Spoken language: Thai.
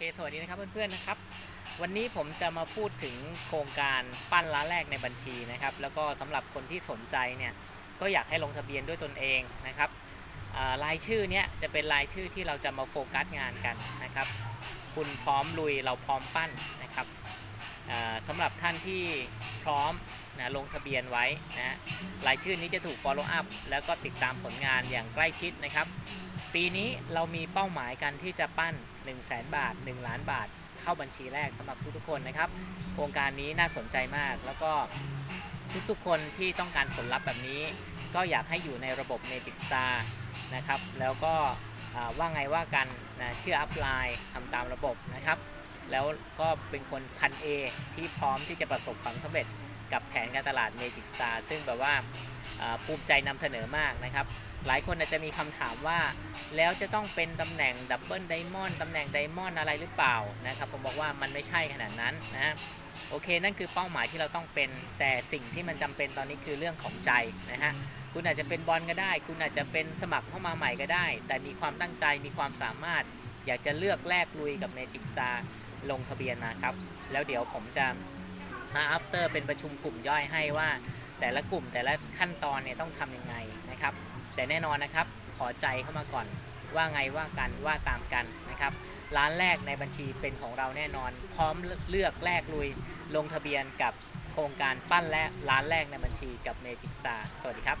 คสวัสดีนะครับเพื่อนๆนะครับ วันนี้ผมจะมาพูดถึงโครงการปั้นร้านแรกในบัญชีนะครับ แล้วก็สำหรับคนที่สนใจเนี่ยก็อยากให้ลงทะเบียนด้วยตนเองนะครับอ่ารายชื่อเนี้ยจะเป็นรายชื่อที่เราจะมาโฟกัสงานกันนะครับ คุณพร้อมลุยเราพร้อมปั้นนะครับ หรับท่านที่พร้อมนะลงทะเบียนไว้นะรายชื่อนี้จะถูก follow up แล้วก็ติดตามผลงานอย่างใกล้ชิดนะครับ ปีนี้เรามีเป้าหมายกันที่จะปั้น 1 0 0 0 0แบาท 1 ล้านบาท เข้าบัญชีแรกสำหรับทุกๆคนนะครับ โครงการนี้น่าสนใจมาก แล้วก็ทุกๆคนที่ต้องการผลลัพธ์แบบนี้ ก็อยากให้อยู่ในระบบ Magic Star นะครับ แล้วก็ว่าไงว่ากันนะเชื่ออัพไลน์ทำตามระบบนะครับ แล้วก็เป็นคนพัน A ที่พร้อมที่จะประสบความสำเร็จกับแผนการตลาด Magic Star ซึ่งแบบว่าภูมิใจนำเสนอมากนะครับ หลายคนอาจจะมีคำถามว่าแล้วจะต้องเป็นตำแหน่งดับเบิลไดมอนด์ตำแหน่งไดมอนด์อะไรหรือเปล่านะครับ ผมบอกว่ามันไม่ใช่ขนาดนั้นนะโอเค นั่นคือเป้าหมายที่เราต้องเป็น แต่สิ่งที่มันจำเป็นตอนนี้คือเรื่องของใจนะฮะ คุณอาจจะเป็นบอลก็ได้ คุณอาจจะเป็นสมัครเข้ามาใหม่ก็ได้ แต่มีความตั้งใจ มีความสามารถ อยากจะเลือกแลกลุยกับ Magic Star ลงทะเบียนมาครับ แล้วเดี๋ยวผมจะมา after เป็นประชุมกลุ่มย่อยให้ว่า แต่ละกลุ่มแต่ละขั้นตอนเนี่ยต้องทำยังไงนะครับ แต่แน่นอนนะครับขอใจเข้ามาก่อนว่าไงว่ากันว่าตามกันนะครับร้านแรกในบัญชีเป็นของเราแน่นอน พร้อมเลือกแลกลุยลงทะเบียนกับโครงการปั้นและร้านแรกในบัญชีกับ Magic Star สวัสดีครับ